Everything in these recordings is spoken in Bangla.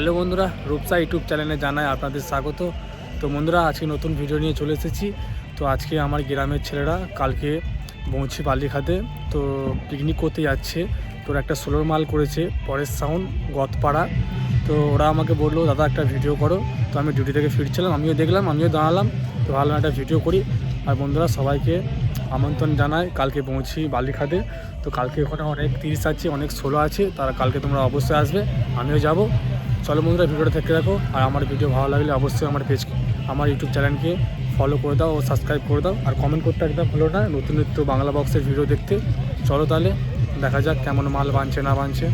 হ্যালো বন্ধুরা, রূপসা ইউটিউব চ্যানেলে জানাই আপনাদের স্বাগত। তো বন্ধুরা, আজকে নতুন ভিডিও নিয়ে চলে এসেছি। তো আজকে আমার গ্রামের ছেলেরা কালকে বৌছি বালিখাতে তো পিকনিক করতে যাচ্ছে। তোর একটা সোলোর মাল করেছে পরের সাউন্ড গতপাড়া তো ওরা আমাকে বলল, দাদা, একটা ভিডিও করো। তো আমি ডিউটি থেকে ফিরছিলাম, আমিও দেখলাম, আমিও দাঁড়ালাম। তো ভালো একটা ভিডিও করি। আর বন্ধুরা, সবাইকে আমন্ত্রণ জানাই কালকে পৌঁছি বালিখাতে তো কালকে ওখানে অনেক তিরিশ আছে, অনেক ষোলো আছে, তারা কালকে তোমরা অবশ্যই আসবে। আমিও যাব। চলো বন্ধুরা ভিডিওটা থেকে। রাখো আর আমার ভিডিও ভালো লাগলে অবশ্যই আমার পেজ আমার ইউটিউব চ্যানেলকে ফলো করে দাও ও সাবস্ক্রাইব করে দাও। আর কমেন্ট করতে একদম ভুলো না, নতুন নিত্য বাংলা বক্সের ভিডিও দেখতে। চলো তাহলে দেখা যাক কেমন মাল বানছে, না বানছে।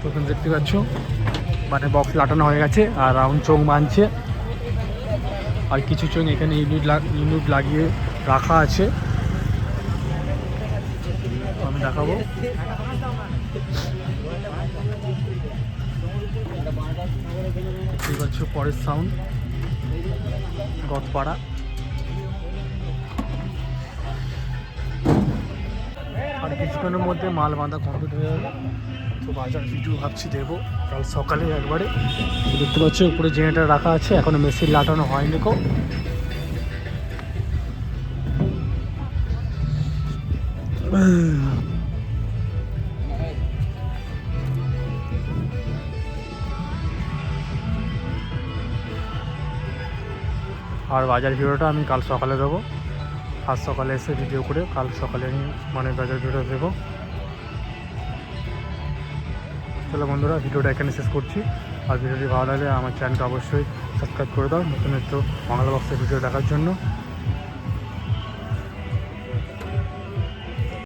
তো দেখতে পাচ্ছ? মানে বক্স লাটানো হয়ে গেছে আর রাউন্ড চোখ বানছে। আর কিছু চোখ এখানে ইউনিট ইউনিট লাগিয়ে রাখা আছে। আমি দেখাবো। ঠিক আছে পরের সাউন্ড গতপাড়া আর কিছুক্ষণের মধ্যে মাল বাঁধা কমপ্লিট হয়ে যাবে। তো বাজার ভিডিও ভাবছি দেবো, কাল সকালে একবারে। দেখতে পাচ্ছি, উপরে জেনারেটার রাখা আছে, এখনও মেশিন লাটানো হয়নি কো। আর বাজার ভিডিওটা আমি কাল সকালে দেবো। আজ সকালে এসে ভিডিও করে কাল সকালে আমি মানে বাজার ভিডিও দেবো। চলো বন্ধুরা, ভিডিওটা এখানে শেষ করছি। আর ভিডিওটি ভালো লাগলে আমার চ্যানেলটা অবশ্যই সাবস্ক্রাইব করে দাও। নতুন একটু বাংলা বক্সের ভিডিও দেখার জন্য।